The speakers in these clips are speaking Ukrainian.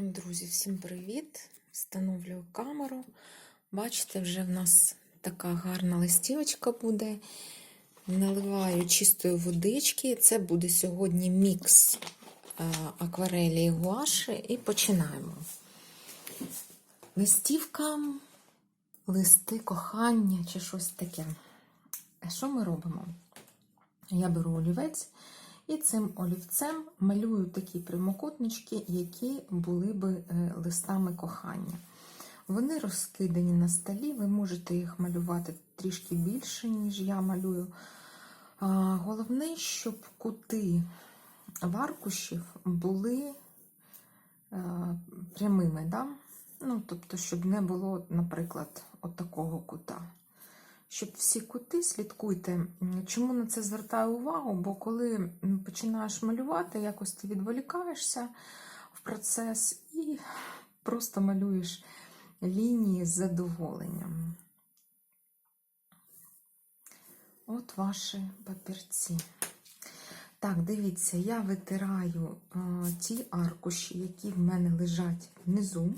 Друзі, всім привіт! Встановлюю камеру. Бачите, вже в нас така гарна листівочка буде. Наливаю чистої водички. Це буде сьогодні мікс е, акварелі і гуаші. І починаємо. Листівка, листи кохання чи щось таке. Що ми робимо? Я беру олівець. І цим олівцем малюю такі прямокутнички, які були би е, листами кохання. Вони розкидані на столі, ви можете їх малювати трішки більше, ніж я малюю. Головне, щоб кути в аркушів були е, прямими. Да? Ну, Тобто, щоб не було, наприклад, отакого кута щоб всі кути слідкуйте. Чому на це звертаю увагу? Бо коли починаєш малювати, якось ти відволікаєшся в процес і просто малюєш лінії з задоволенням. От ваші папірці. Так, дивіться, я витираю е, ті аркуші, які в мене лежать внизу.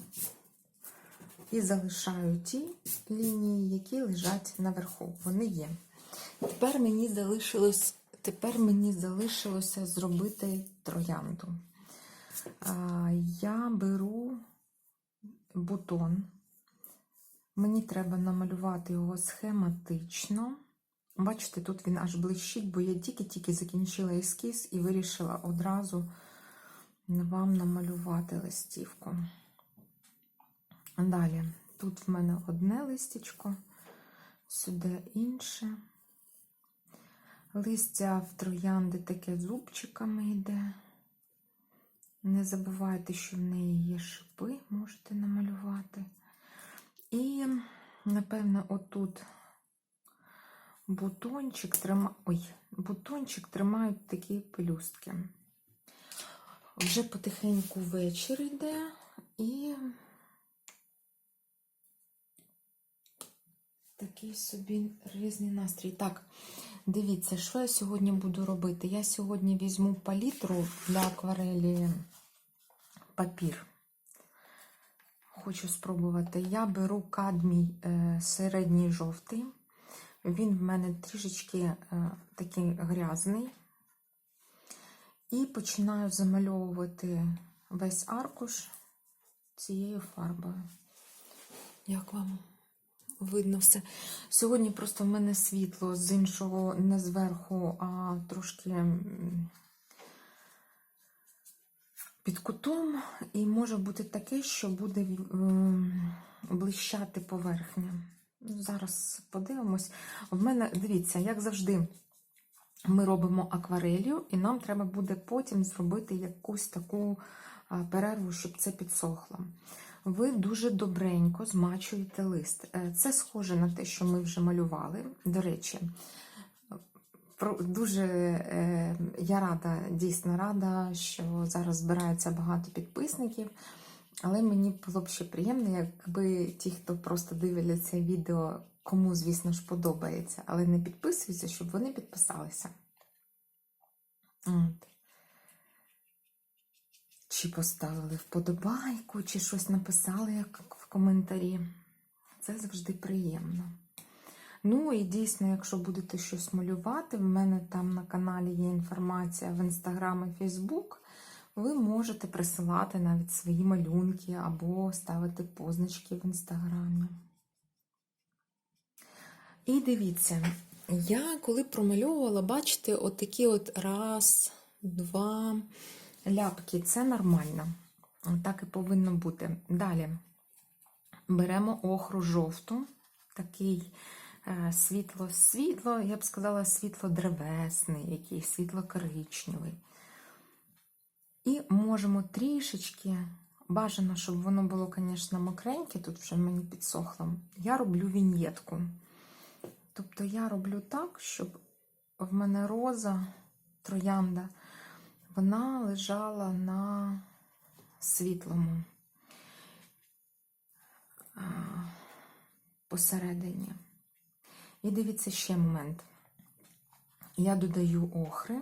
І залишаю ті лінії, які лежать наверху. Вони є. Тепер мені залишилось, тепер мені залишилося зробити троянду. Я беру бутон. Мені треба намалювати його схематично. Бачите, тут він аж блищить, бо я тільки-тільки закінчила ескіз і вирішила одразу вам намалювати листівку. Далі, тут в мене одне листячко, сюди інше. Листя в троянди таке зубчиками йде. Не забувайте, що в неї є шипи, можете намалювати. І, напевно, отут бутончик трима... Ой, бутончик тримають такі пелюстки. Вже потихеньку вечір йде і. Такий собі різний настрій. Так, дивіться, що я сьогодні буду робити. Я сьогодні візьму палітру для акварелі папір. Хочу спробувати. Я беру кадмій е, середній жовтий. Він в мене трішечки е, такий грязний. І починаю замальовувати весь аркуш цією фарбою. Як вам? Видно все. Сьогодні просто в мене світло з іншого, не зверху, а трошки під кутом, і може бути таке, що буде блищати поверхня. Зараз подивимось. В мене, дивіться, як завжди, ми робимо акварелью, і нам треба буде потім зробити якусь таку перерву, щоб це підсохло ви дуже добренько змачуєте лист. Е, це схоже на те, що ми вже малювали. До речі, дуже е, я рада, дійсно рада, що зараз збирається багато підписників. Але мені було б ще приємно, якби ті, хто просто дивляться відео, кому, звісно ж, подобається, але не підписуються, щоб вони підписалися. От чи поставили вподобайку, чи щось написали як в коментарі. Це завжди приємно. Ну і дійсно, якщо будете щось малювати, в мене там на каналі є інформація в Інстаграм і Фейсбук, ви можете присилати навіть свої малюнки або ставити позначки в Інстаграмі. І дивіться, я коли промальовувала, бачите, отакі от раз, два ляпки це нормально. Так і повинно бути. Далі беремо охру жовту, такий е, світло-світло, я б сказала, світло-древесний, який світло-коричневий. І можемо трішечки, бажано, щоб воно було, звісно, мокреньке, тут вже мені підсохло. Я роблю віньєтку. Тобто я роблю так, щоб в мене роза, троянда вона лежала на світлому посередині. І дивіться ще момент. Я додаю охри,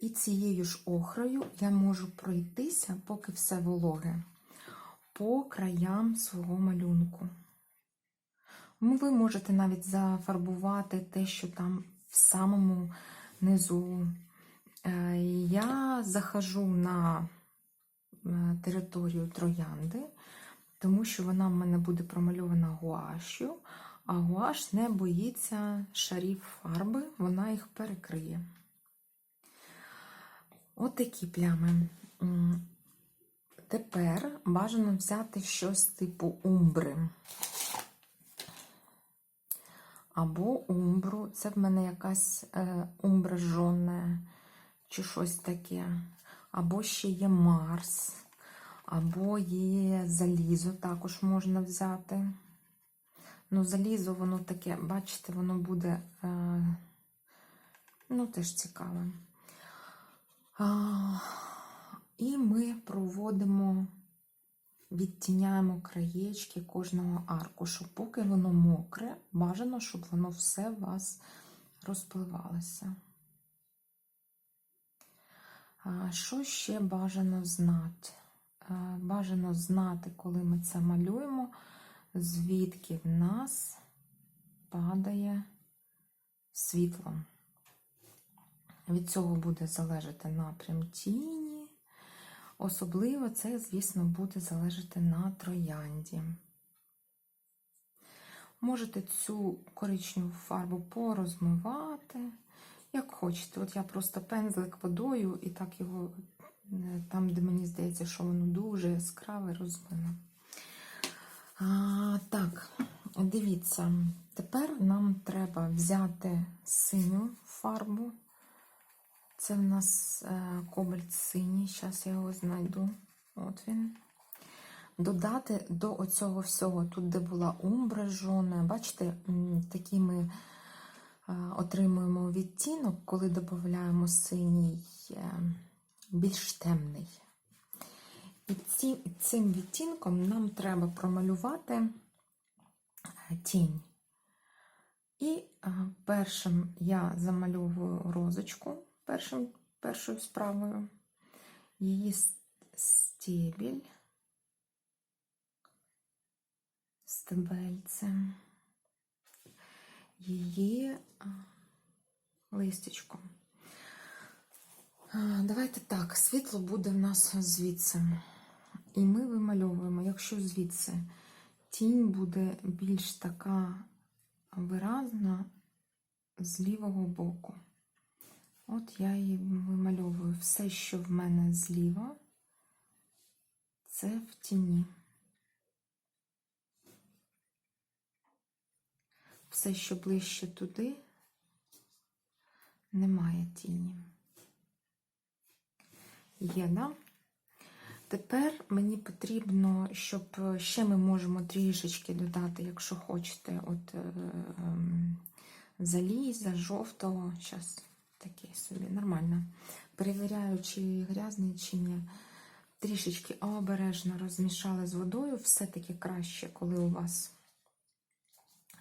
і цією ж охрою я можу пройтися, поки все вологе. по краям свого малюнку. Ну, Ви можете навіть зафарбувати те, що там в самому низу. Я захожу на е, територію троянди, тому що вона в мене буде промальована гуашю, а гуаш не боїться шарів фарби, вона їх перекриє. От такі плями. Тепер бажано взяти щось типу умбри. Або умбру. Це в мене якась е, умбра жонне, чи щось таке. Або ще є Марс, або є залізо, також можна взяти. Ну, залізо, воно таке, бачите, воно буде, е, ну, теж цікаве. А, і ми проводимо, відтіняємо краєчки кожного аркушу. Поки воно мокре, бажано, щоб воно все у вас розпливалося. Що ще бажано знати? Бажано знати, коли ми це малюємо, звідки в нас падає світло. Від цього буде залежати напрям тіні. Особливо це, звісно, буде залежати на троянді. Можете цю коричневу фарбу порозмивати, як хочете. От я просто пензлик водою і так його, е, там, де мені здається, що воно дуже яскраве, розмила. А, так, дивіться, тепер нам треба взяти синю фарбу. Це в нас е, кобальт синій, зараз я його знайду. От він. Додати до оцього всього, тут, де була умбра жона, бачите, м, такий ми е, отримуємо відтінок, коли додаємо синій, е, більш темний. І цим відтінком нам треба промалювати е, тінь. І е, першим я замальовую розочку першим, першою справою, її стебіль, стебельце, її а, Давайте так, світло буде в нас звідси. І ми вимальовуємо, якщо звідси тінь буде більш така виразна з лівого боку. От я її вимальовую все, що в мене зліва, це в тіні. Все, що ближче туди, немає тіні. Є, да? Тепер мені потрібно, щоб ще ми можемо трішечки додати, якщо хочете, от е, ем, заліза, жовтого. Зараз такий собі нормально. Перевіряю, чи грязний, чи ні. Трішечки обережно розмішали з водою. Все-таки краще, коли у вас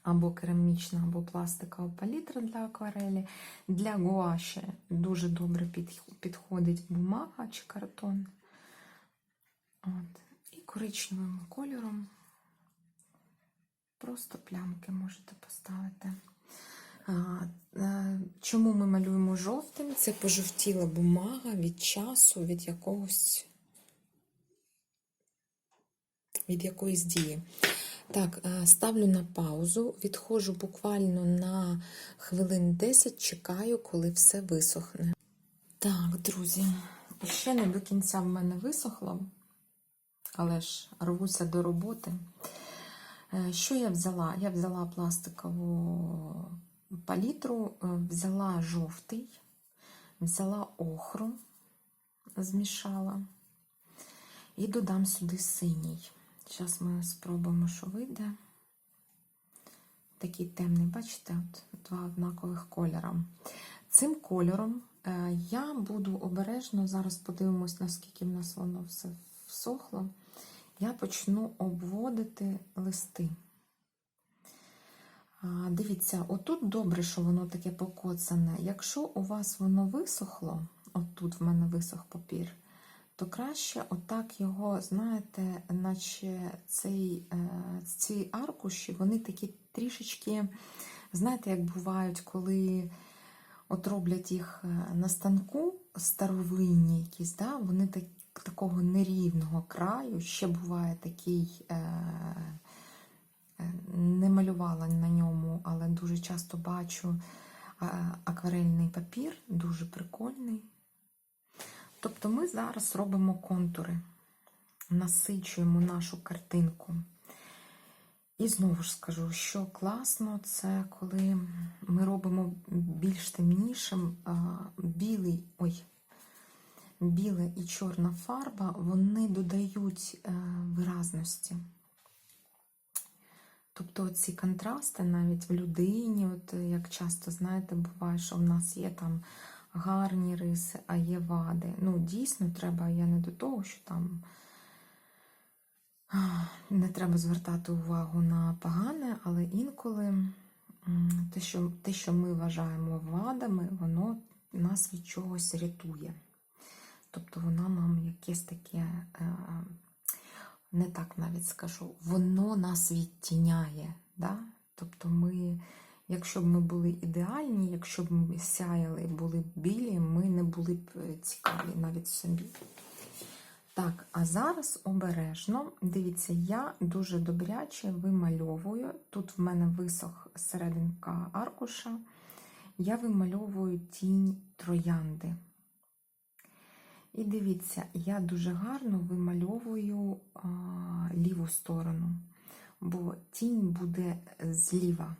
або керамічна, або пластикова палітра для акварелі. Для гуаші дуже добре підходить бумага чи картон. От. І коричневим кольором просто плямки можете поставити. Е, Чому ми малюємо жовтим? Це пожовтіла бумага від часу, від якогось від якоїсь дії. Так, е, ставлю на паузу, відходжу буквально на хвилин 10, чекаю, коли все висохне. Так, друзі, ще не до кінця в мене висохло, але ж рвуся до роботи. Е, Що я взяла? Я взяла пластикову палітру, е, взяла жовтий, взяла охру, змішала і додам сюди синій. Зараз ми спробуємо, що вийде. Такий темний, бачите, от два однакових кольора. Цим кольором е, я буду обережно, зараз подивимось, наскільки в нас воно все всохло. Я почну обводити листи. Дивіться, отут добре, що воно таке покоцане. Якщо у вас воно висохло, отут в мене висох папір, то краще отак його, знаєте, наче цей, е, ці аркуші, вони такі трішечки, знаєте, як бувають, коли от роблять їх е, на станку старовинні якісь, да? вони так, такого нерівного краю, ще буває такий. Е, не малювала на ньому, але дуже часто бачу акварельний папір, дуже прикольний. Тобто ми зараз робимо контури, насичуємо нашу картинку. І знову ж скажу, що класно, це коли ми робимо більш темнішим білий, ой, біла і чорна фарба, вони додають е, виразності. Тобто ці контрасти навіть в людині, от як часто знаєте, буває, що в нас є там гарні риси, а є вади. Ну, дійсно, треба, я не до того, що там не треба звертати увагу на погане, але інколи те, що, те, що ми вважаємо вадами, воно нас від чогось рятує. Тобто воно нам якесь таке, е, не так навіть скажу, воно нас відтіняє. Да? Тобто ми, якщо б ми були ідеальні, якщо б ми сяяли були б білі, ми не були б е, цікаві навіть собі. Так, а зараз обережно, дивіться, я дуже добряче вимальовую. Тут в мене висох серединка аркуша. Я вимальовую тінь троянди. І дивіться, я дуже гарно вимальовую а, ліву сторону, бо тінь буде зліва.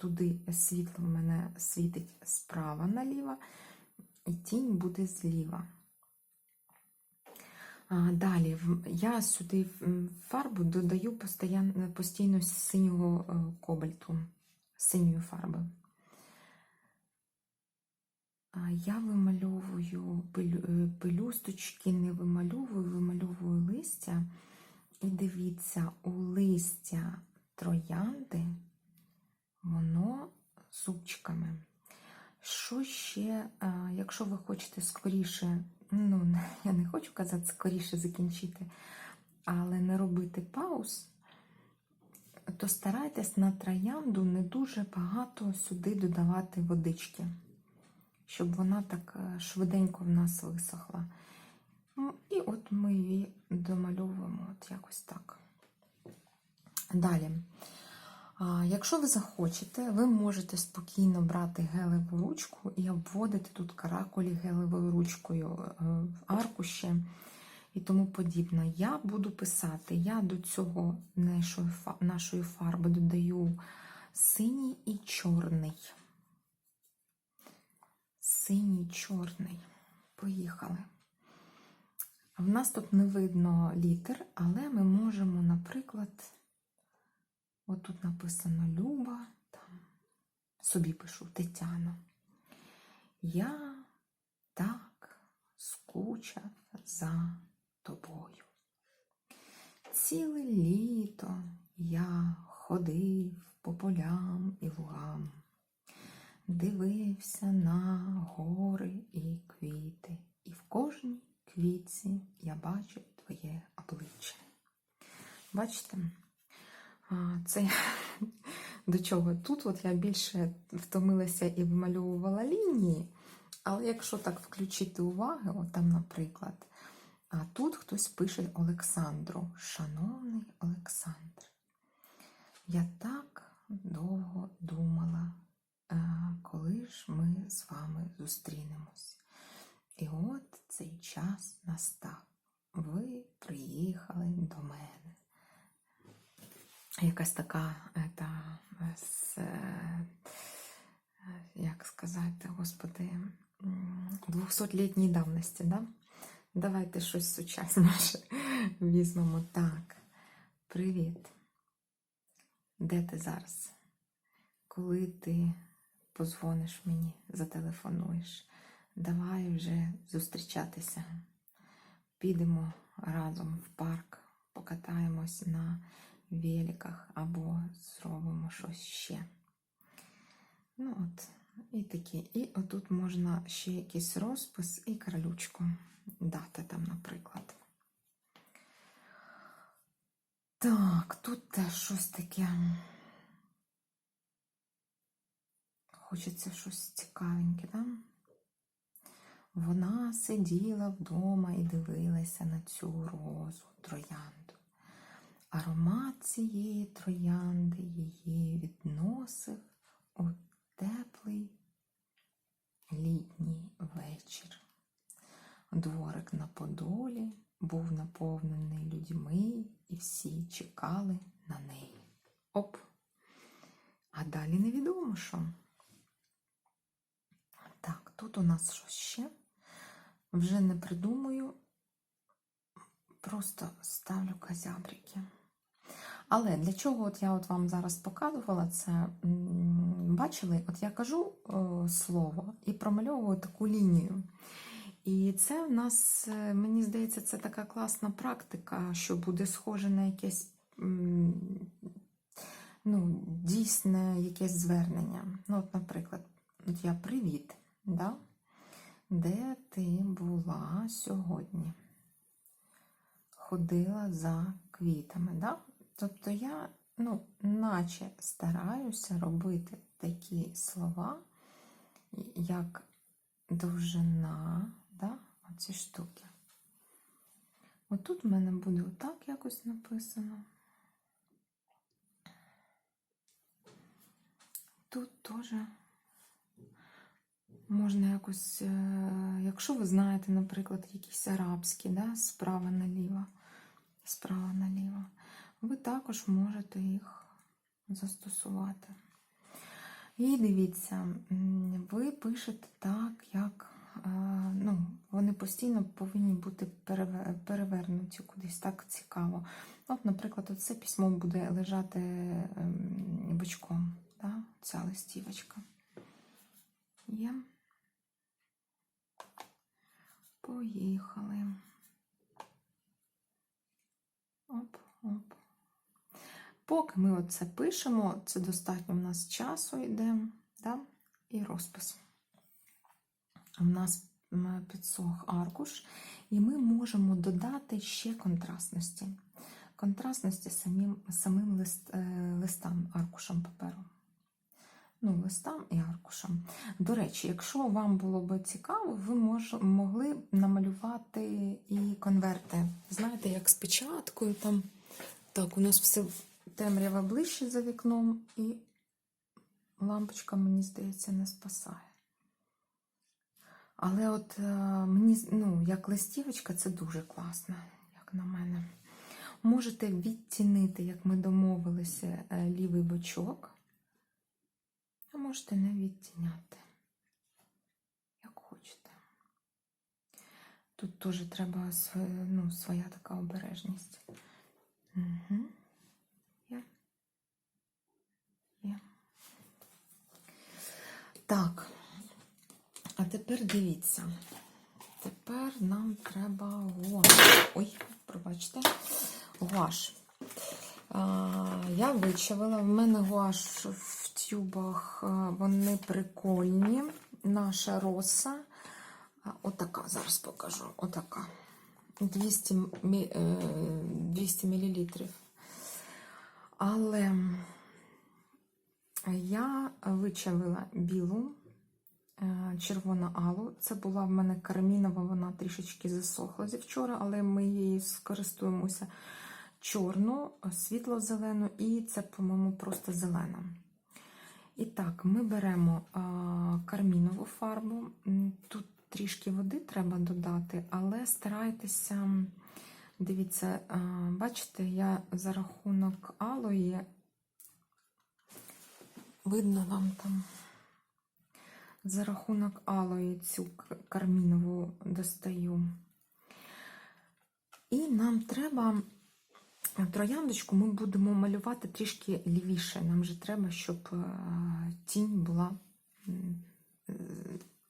Туди світло в мене світить справа наліво, і тінь буде зліва. Далі я сюди фарбу додаю постійно, постійно синього е, кобальту, синьої фарби. Я вимальовую е, пелюсточки, не вимальовую, вимальовую листя. І дивіться, у листя троянди воно зубчиками. Що ще, якщо ви хочете скоріше, ну, я не хочу казати скоріше закінчити, але не робити пауз, то старайтесь на троянду не дуже багато сюди додавати водички, щоб вона так е, швиденько в нас висохла. Ну, І от ми її домальовуємо от якось так. Далі. Якщо ви захочете, ви можете спокійно брати гелеву ручку і обводити тут каракулі гелевою ручкою е, в аркуші і тому подібне. Я буду писати, я до цього нашої фарби додаю синій і чорний. Синій чорний. Поїхали. В нас тут не видно літер, але ми можемо, наприклад. От тут написано Люба, там собі пишу Тетяна. Я так скучав за тобою. Ціле літо я ходив по полям і лугам, дивився на гори і квіти, і в кожній квітці я бачив твоє обличчя. Бачите? Це до чого? Тут от я більше втомилася і вимальовувала лінії, але якщо так включити уваги, от там, наприклад, а тут хтось пише Олександру, шановний Олександр, я так довго думала, коли ж ми з вами зустрінемось. І от цей час настав. Ви приїхали до мене якась така, та, з, як сказати, господи, 200-літній давності, да? Давайте щось сучасніше візьмемо. Так, привіт. Де ти зараз? Коли ти позвониш мені, зателефонуєш, давай вже зустрічатися. Підемо разом в парк, покатаємось на великах або зробимо щось ще. Ну от, І такі. І отут можна ще якийсь розпис і кралючку дати там, наприклад. Так, тут теж щось таке. Хочеться щось цікавеньке, да? Вона сиділа вдома і дивилася на цю розу троянду. Аромат цієї троянди її відносив у теплий літній вечір. Дворик на Подолі був наповнений людьми, і всі чекали на неї. Оп! А далі невідомо що. Так, тут у нас що ще? Вже не придумаю, просто ставлю казябрики. Але для чого от я от вам зараз показувала це, бачили, от я кажу е, слово і промальовую таку лінію. І це в нас, е, мені здається, це така класна практика, що буде схоже на якесь ну, дійсне якесь звернення. Ну, от, наприклад, от я привіт, да? де ти була сьогодні? Ходила за квітами. Да? Тобто я, ну, наче стараюся робити такі слова, як довжина, да? оці штуки. Отут в мене буде отак якось написано. Тут теж можна якось, е, якщо ви знаєте, наприклад, якісь арабські, да, справа наліво, справа наліво, ви також можете їх застосувати. І дивіться, ви пишете так, як е, ну, вони постійно повинні бути перевернуті кудись так цікаво. От, наприклад, це письмо буде лежати ем, бочком, да? ця листівочка. Є. Поїхали. Оп. Поки ми оце пишемо, це достатньо в нас часу йде, да? і розпис. У нас підсох аркуш, і ми можемо додати ще контрастності. Контрастності самим, самим лист, е, листам, аркушам паперу. Ну, листам і аркушам. До речі, якщо вам було б цікаво, ви мож, могли намалювати і конверти. Знаєте, як з печаткою там. Так, у нас все темрява ближче за вікном, і лампочка, мені здається, не спасає. Але от е, мені, ну, як листівочка, це дуже класно, як на мене. Можете відтінити, як ми домовилися, е, лівий бочок, а можете не відтіняти, як хочете. Тут теж треба ну, своя така обережність. Угу. Є. Є. Так. А тепер дивіться. Тепер нам треба гуаш. Ой, пробачте, гуаш. А, я вичавила, в мене гуаш в тюбах, вони прикольні. Наша роса. Отака, зараз покажу. Отака. 200, е, 200 мл. Але я вичавила білу е, алу. Це була в мене кармінова, вона трішечки засохла зі вчора, але ми її скористуємося чорну, світло-зелену, і це, по-моєму, просто зелена. І так, ми беремо кармінову фарбу. Тут трішки води треба додати, але старайтеся, дивіться, бачите, я за рахунок алої, видно вам там, за рахунок алої цю кармінову достаю. І нам треба трояндочку ми будемо малювати трішки лівіше. Нам же треба, щоб е, тінь була м,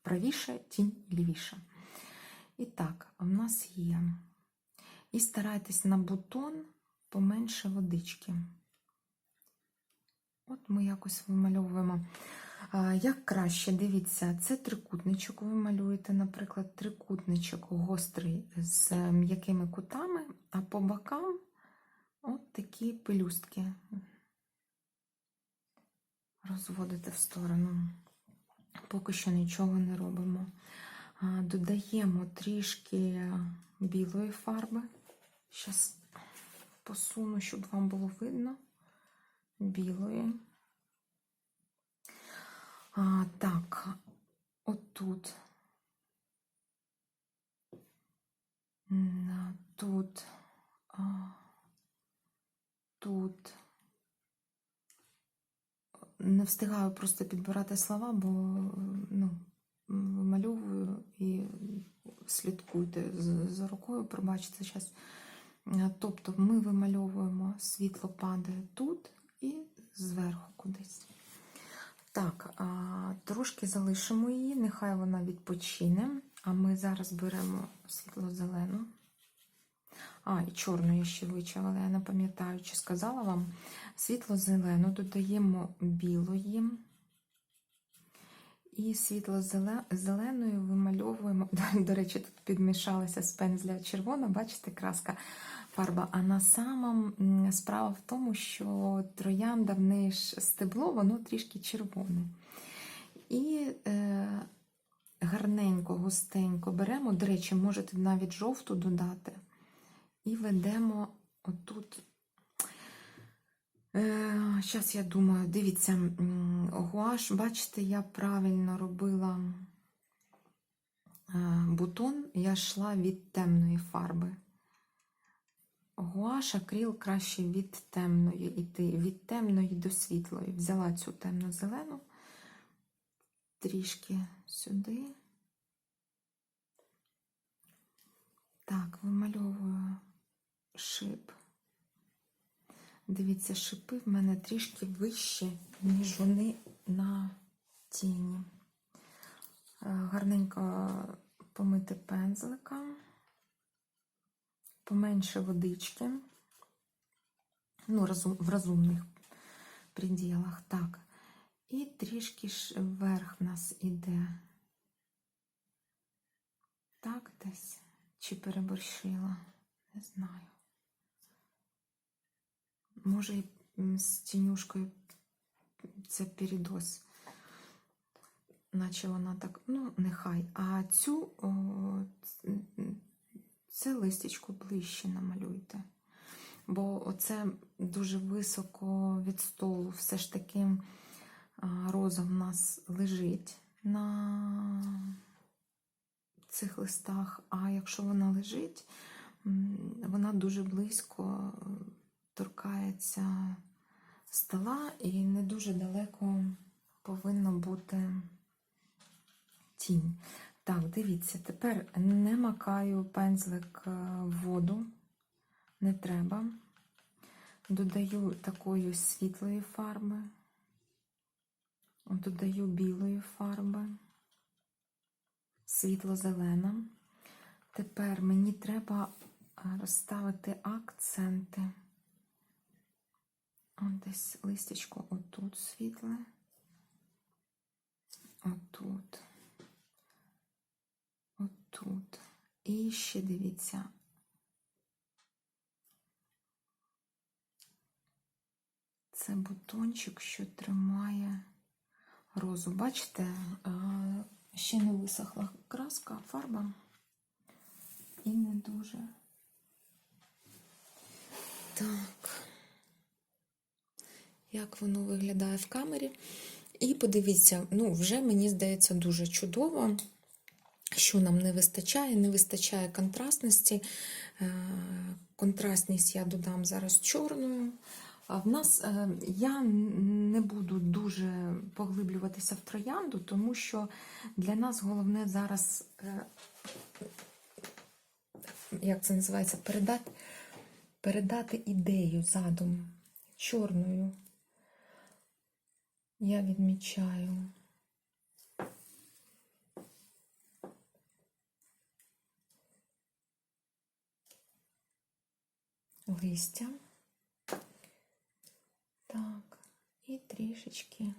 правіше, тінь лівіша. І так, в нас є. І старайтесь на бутон поменше водички. От ми якось вимальовуємо. Як краще, дивіться, це трикутничок ви малюєте, наприклад, трикутничок гострий з м'якими кутами, а по бокам от такі пелюстки розводите в сторону. Поки що нічого не робимо. Додаємо трішки білої фарби. Зараз посуну, щоб вам було видно. Білої. А, так, отут. Тут. Тут. Не встигаю просто підбирати слова, бо ну, вимальовую і слідкуйте за рукою, пробачте зараз. Тобто ми вимальовуємо, світло падає тут і зверху кудись. Так, трошки залишимо її, нехай вона відпочине. А ми зараз беремо світло-зелену. А, і чорну я ще вичавила, я не пам'ятаю, чи сказала вам. Світло-зелену додаємо білої. І світло-зеленою вимальовуємо. До речі, тут підмішалася з пензля червона, бачите, краска фарба. А на самом справа в тому, що троянда в ж стебло, воно трішки червоне. І е, гарненько, густенько беремо. До речі, можете навіть жовту додати. І ведемо отут. Зараз я думаю, дивіться, гуаш, бачите, я правильно робила е, бутон, я йшла від темної фарби. Гуаш, акрил краще від темної йти, від темної до світлої. Взяла цю темно-зелену, трішки сюди. Так, вимальовую шип. Дивіться, шипи в мене трішки вищі, ніж вони на тіні. Е, Гарненько помити пензлика, поменше водички. Ну, розум, в розумних приділах. Так. І трішки ж вверх в нас іде. Так, десь. Чи переборщила? Не знаю. Може, і з тінюшкою це передос. Наче вона так, ну, нехай. А цю о, це листячко ближче намалюйте. Бо оце дуже високо від столу. Все ж таки роза в нас лежить на цих листах. А якщо вона лежить, вона дуже близько торкається стола і не дуже далеко повинна бути тінь. Так, дивіться, тепер не макаю пензлик е, в воду, не треба. Додаю такої світлої фарби, додаю білої фарби, світло-зелена. Тепер мені треба е, розставити акценти. От десь листячко отут світле, отут, отут. І ще дивіться. Це бутончик, що тримає розу. Бачите, ще не висохла краска, фарба і не дуже. Так як воно виглядає в камері. І подивіться, ну, вже мені здається дуже чудово, що нам не вистачає, не вистачає контрастності. Е, Контрастність я додам зараз чорною. А в нас е, я не буду дуже поглиблюватися в троянду, тому що для нас головне зараз, е, як це називається, передати, передати ідею задум чорною. Я відмічаю. листя. Так, і трішечки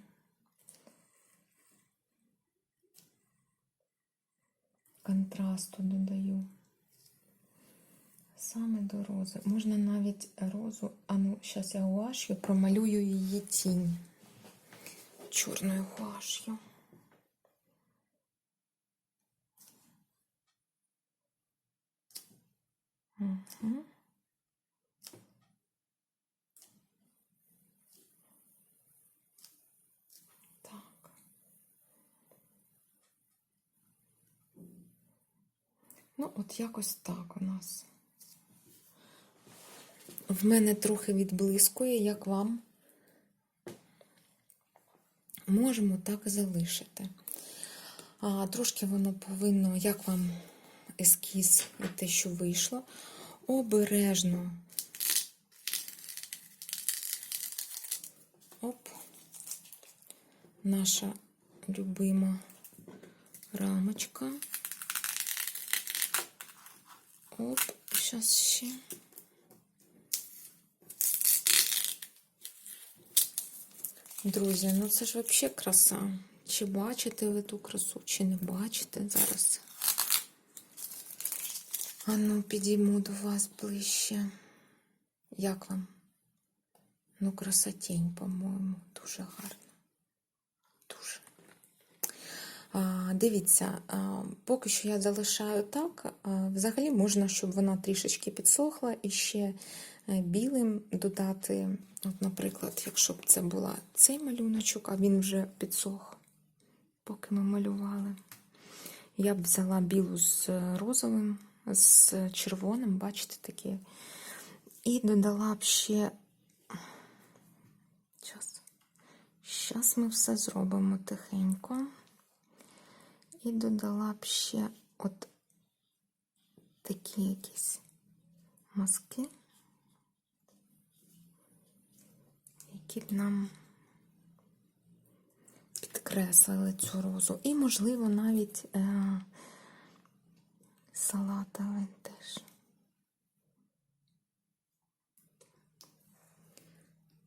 контрасту додаю. Саме до рози. Можна навіть розу, а ну, зараз я гуашю, промалюю її тінь чорною гуашю. Угу. Якось так у нас. В мене трохи відблискує, як вам. Можемо так і залишити. А, Трошки воно повинно, як вам ескіз і те, що вийшло, обережно. Оп, наша любима рамочка. Оп, зараз ще. Друзі, ну це ж взагалі краса. Чи бачите ви ту красу, чи не бачите зараз? А ну, підійму до вас ближче. Як вам? Ну, красотень, по-моєму, дуже гарно. Дуже. А, Дивіться, поки що я залишаю так. Взагалі можна, щоб вона трішечки підсохла і ще е, білим додати. От, наприклад, якщо б це була цей малюночок, а він вже підсох, поки ми малювали. Я б взяла білу з розовим, з червоним, бачите, такі. І додала б ще. Зараз. Зараз ми все зробимо тихенько. І додала б ще от такі якісь маски, які б нам підкреслили цю розу. І, можливо, навіть е- салатовий теж.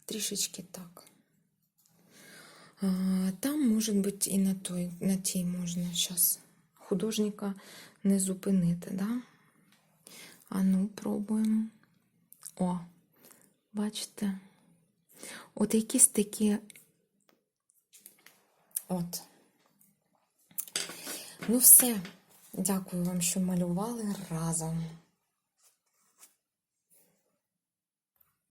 Трішечки так. Там, може бути, і на той, на тій можна зараз художника не зупинити, да? А ну, пробуємо. О, бачите? От якісь такі. От. Ну, все. Дякую вам, що малювали разом.